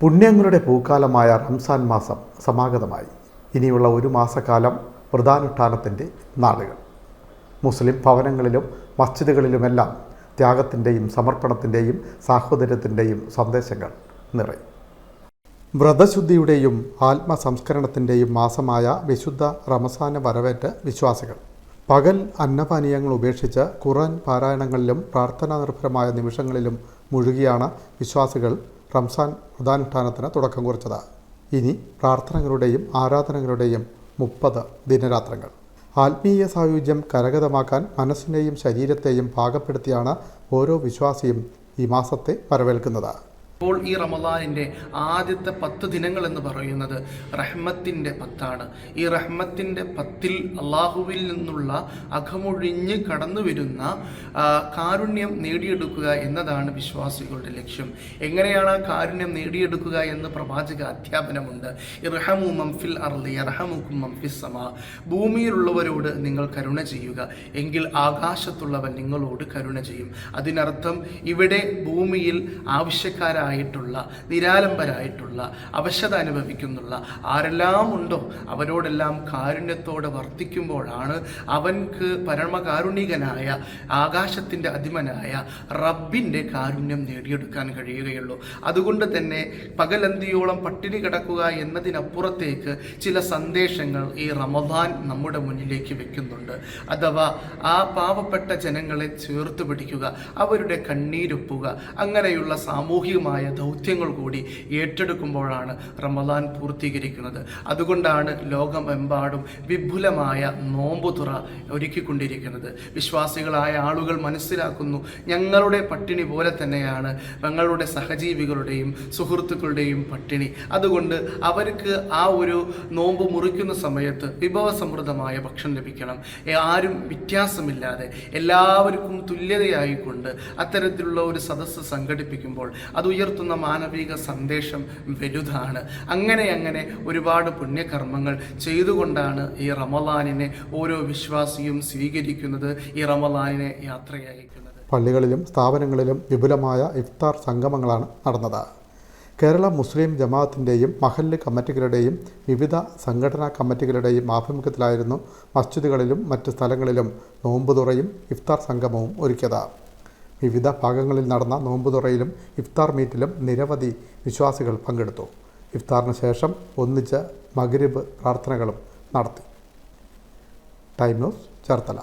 പുണ്യങ്ങളുടെ പൂക്കാലമായ റംസാൻ മാസം സമാഗതമായി. ഇനിയുള്ള ഒരു മാസക്കാലം വ്രതാനുഷ്ഠാനത്തിന്റെ നാളുകൾ. മുസ്ലിം ഭവനങ്ങളിലും മസ്ജിദുകളിലുമെല്ലാം ത്യാഗത്തിന്റെയും സമർപ്പണത്തിന്റെയും സാഹോദര്യത്തിന്റെയും സന്ദേശങ്ങൾ നിറയും. വ്രതശുദ്ധിയുടെയും ആത്മസംസ്കരണത്തിന്റെയും മാസമായ വിശുദ്ധ റമസാന വരവേറ്റ് വിശ്വാസികൾ. പകൽ അന്നപാനീയങ്ങൾ ഉപേക്ഷിച്ച് ഖുറാൻ പാരായണങ്ങളിലും പ്രാർത്ഥനാ നിർഭരമായ നിമിഷങ്ങളിലും മുഴുകിയാണ് വിശ്വാസികൾ റംസാൻ വ്രതാനുഷ്ഠാനത്തിന് തുടക്കം കുറിച്ചത്. ഇനി പ്രാർത്ഥനകളുടെയും ആരാധനകളുടെയും മുപ്പത് ദിനരാത്രങ്ങൾ. ആത്മീയ സായുജ്യം കരഗതമാക്കാൻ മനസ്സിനെയും ശരീരത്തെയും പാകപ്പെടുത്തിയാണ് ഓരോ വിശ്വാസിയും ഈ മാസത്തെ വരവേൽക്കുന്നത്. ഇപ്പോൾ ഈ റമദാനിന്റെ ആദ്യത്തെ പത്ത് ദിനങ്ങൾ എന്ന് പറയുന്നത് റഹ്മത്തിന്റെ പത്താണ്. ഈ റഹ്മത്തിന്റെ പത്തിൽ അള്ളാഹുവിൽ നിന്നുള്ള അകമൊഴിഞ്ഞ് കടന്നു വരുന്ന കാരുണ്യം നേടിയെടുക്കുക എന്നതാണ് വിശ്വാസികളുടെ ലക്ഷ്യം. എങ്ങനെയാണ് ആ കാരുണ്യം നേടിയെടുക്കുക എന്ന് പ്രവാചക അധ്യാപനമുണ്ട്. ഇർഹമു മംഫിൽ അർലി ഇർഹമുക്കും മംഫിസ് സമ. ഭൂമിയിലുള്ളവരോട് നിങ്ങൾ കരുണ ചെയ്യുക. എങ്കിൽ ആകാശത്തുള്ളവൻ നിങ്ങളോട് കരുണ ചെയ്യും. അതിനർത്ഥം ഇവിടെ ഭൂമിയിൽ ആവശ്യക്കാരായിട്ടുള്ള നിരാലംബരായിട്ടുള്ള അവശത അനുഭവിക്കുന്നുള്ള ആരെല്ലാം ഉണ്ടോ അവരോടെല്ലാം കാരുണ്യത്തോടെ വർത്തിക്കുമ്പോഴാണ് അവൻക്ക് പരമകാരുണികനായ ആകാശത്തിന്റെ അധിമനായ റബ്ബിന്റെ കാരുണ്യം നേടിയെടുക്കാൻ കഴിയുകയുള്ളൂ. അതുകൊണ്ട് തന്നെ പകലന്തിയോളം പട്ടിണി കിടക്കുക എന്നതിനപ്പുറത്തേക്ക് ചില സന്ദേശങ്ങൾ ഈ റമദാൻ നമ്മുടെ മുന്നിലേക്ക് വെക്കുന്നുണ്ട്. അഥവാ ആ പാവപ്പെട്ട ജനങ്ങളെ ചേർത്ത് പിടിക്കുക അവരുടെ കണ്ണീരൊപ്പുക അങ്ങനെയുള്ള സാമൂഹികമായ ദൗത്യങ്ങൾ കൂടി ഏറ്റെടുക്കുമ്പോഴാണ് റമദാൻ പൂർത്തീകരിക്കുന്നത്. അതുകൊണ്ടാണ് ലോകമെമ്പാടും വിപുലമായ നോമ്പുതുറ ഒരുക്കിക്കൊണ്ടിരിക്കുന്നത്. വിശ്വാസികളായ ആളുകൾ മനസ്സിലാക്കുന്നു ഞങ്ങളുടെ പട്ടിണി പോലെ തന്നെയാണ് ഞങ്ങളുടെ സഹജീവികളുടെയും സുഹൃത്തുക്കളുടെയും പട്ടിണി. അതുകൊണ്ട് അവർക്ക് ആ ഒരു നോമ്പ് മുറിക്കുന്ന സമയത്ത് വിഭവസമൃദ്ധമായ ഭക്ഷണം ലഭിക്കണം. ആരും വ്യത്യാസമില്ലാതെ എല്ലാവർക്കും തുല്യതയായിക്കൊണ്ട് അത്തരത്തിലുള്ള ഒരു സദസ്സ് സംഘടിപ്പിക്കുമ്പോൾ അത് ഉയർത്തുന്ന മാനവിക സന്ദേശം വലുതാണ്. അങ്ങനെ അങ്ങനെ ഒരുപാട് പുണ്യകർമ്മങ്ങൾ ചെയ്തുകൊണ്ടാണ് ഈ റമലാനിനെ ഓരോ വിശ്വാസിയും സ്വീകരിക്കുന്നത് ഈ റമലാനിനെ യാത്രയയക്കുന്നത്. പള്ളികളിലും സ്ഥാപനങ്ങളിലും വിപുലമായ ഇഫ്താർ സംഗമങ്ങളാണ് നടന്നത്. കേരള മുസ്ലിം ജമാഅത്തിന്റെയും മഹല്ല് കമ്മിറ്റികളുടെയും വിവിധ സംഘടനാ കമ്മിറ്റികളുടെയും ആഭിമുഖ്യത്തിലായിരുന്നു മസ്ജിദുകളിലും മറ്റ് സ്ഥലങ്ങളിലും നോമ്പുതുറയും ഇഫ്താർ സംഗമവും ഒരുക്കിയത്. വിവിധ ഭാഗങ്ങളിൽ നടന്ന നോമ്പുതുറയിലും ഇഫ്താർ മീറ്റിലും നിരവധി വിശ്വാസികൾ പങ്കെടുത്തു. ഇഫ്താറിന് ശേഷം ഒന്നിച്ച് മഗ്രിബ് പ്രാർത്ഥനകളും നടത്തി. Time news Cherthala.